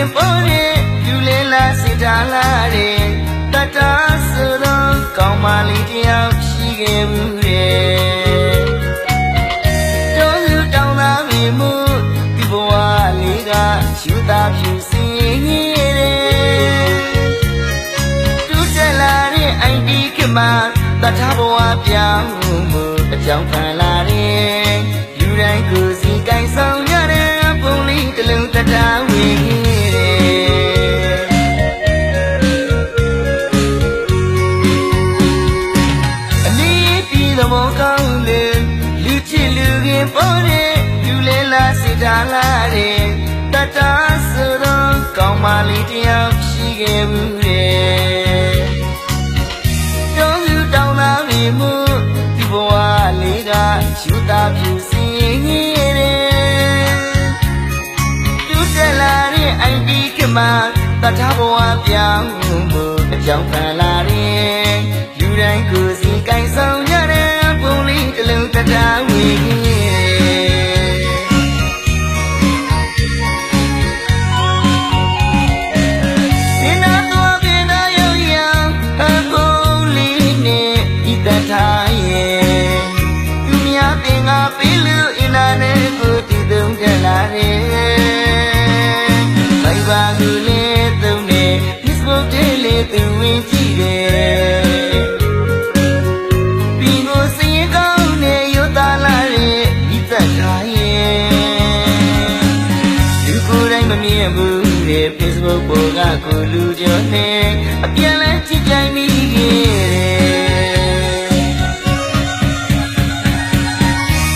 င်ပေါ်ရင်ယူလင်းလာစစ်တာလာတဲ့တတဆိုတော့ကောင်းမလေးတယောက်ရှိခဲ့ဘူးတဲ့တောစုတောင်းသားမိမှုဒီဘဝလေးကယူသားဖြူစင်ရတယ်သူတက်လာတဲ့အိုင်ဒီကမှာတတဘဝပြောင်းမှုအကြောင်းခံလာတဲ့လူတိုင်းကိုယ်စီကိုင်ဆောင်ရတဲ့ပုံလေးတစ်လုံးတတဝေ င်ပေါ်တဲ့လူလဲလာစစ်တာလာတဲ့တတဆိုတော့ကောင်းမလေးတယောက်ရှိခဲ့ဘူးလေတောလူတောင်းသားမိမှုဒီဘဝလေးကယူသားပြူစင်ခဲ့တယ်တူတက်လာတဲ့ ID ကမှတထားဘဝပြောင်းမှုအကြောင်းခံလာတဲ့လူတိုင်းကိုယ်စီကိုင်ဆောင်ကြတဲ့ပုံလေးတစ်လုံးတတားဝေ ကကိုလူကျော်နေအပြန်လဲချစ်ကြိုင်မိခဲ့တယ်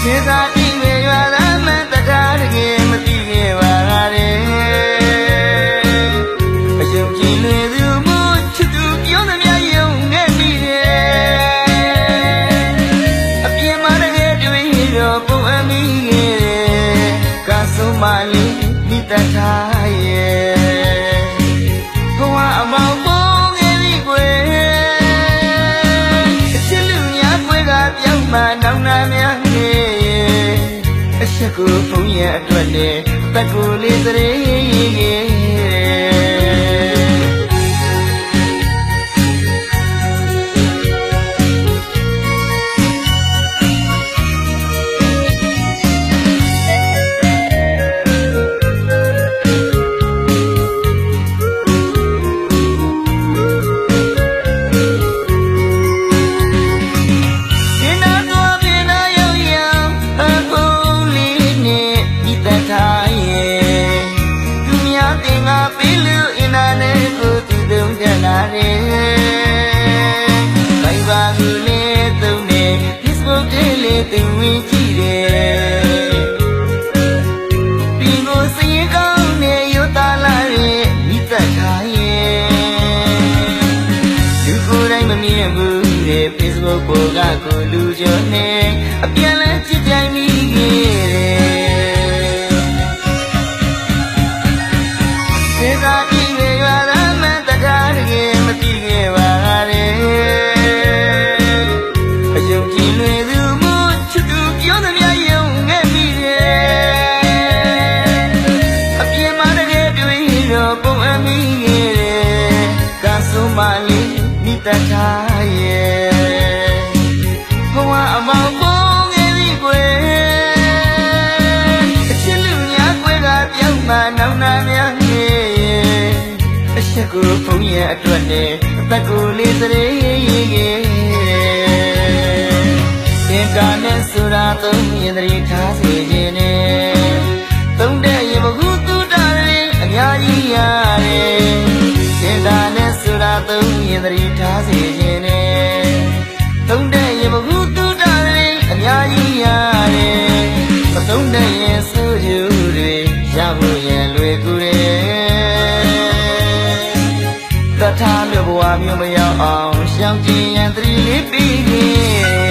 စေသာတိမေရွာလာမန်တကားတကယ်မသိခဲ့ပါလားတဲ့အယုံကြည်လွယ်သူမချစ်သူပြောသမျှယုံခဲ့မိတယ်အပြင်းမတကယ်တွေ့တော့ပုံအမိခဲ့တယ်ကဆုံးမလေးမိတတ်ထား ချက်ကိုဖုံးရဲ့အတွက်နဲ့တက်ကိုလေးစရေရဲ့ တယ်ဘိုင်ဘာကူလေးသုံးနေ Facebook လေးလေးသူဝင်ကြည့်တယ်ပြီးကိုစင်ကောင်းနေရတာလာရဲ့ဤတထားရဲ့လူကိုယ်တိုင်မမြင်ဘူးတဲ့ Facebook ပေါ်ကကိုလူကျော်နေအပြ ကဆုံးမလေးမိတတ်ထားရဲ့ဘဝအမောင်ပုံငယ်လေးကွယ်အချစ်လူများကွယ်ကပြောင်းမှနောင်နာများငယ်အချက်ကိုဖုံးရဲ့အတွက်နဲ့အသက်ကိုလေးစရေရဲ့အင်တာနက်ဆိုတာသုံးရင်တည်းထားစေခြင်းနဲ့ သုံးရင်တည်းထားစေခြင်းနဲ့သုံးတဲ့ရင်ဘဟုတုတတွေအများကြီးရတယ်မသုံးတဲ့ရင်ဆိုးကျူတွေရဖို့ရင်လွယ်ကူတယ်တထားလို့ဘဝမျိုးမရောက်အောင်ရှောင်ကြည်ရန်သတိလေးပြီးခဲ့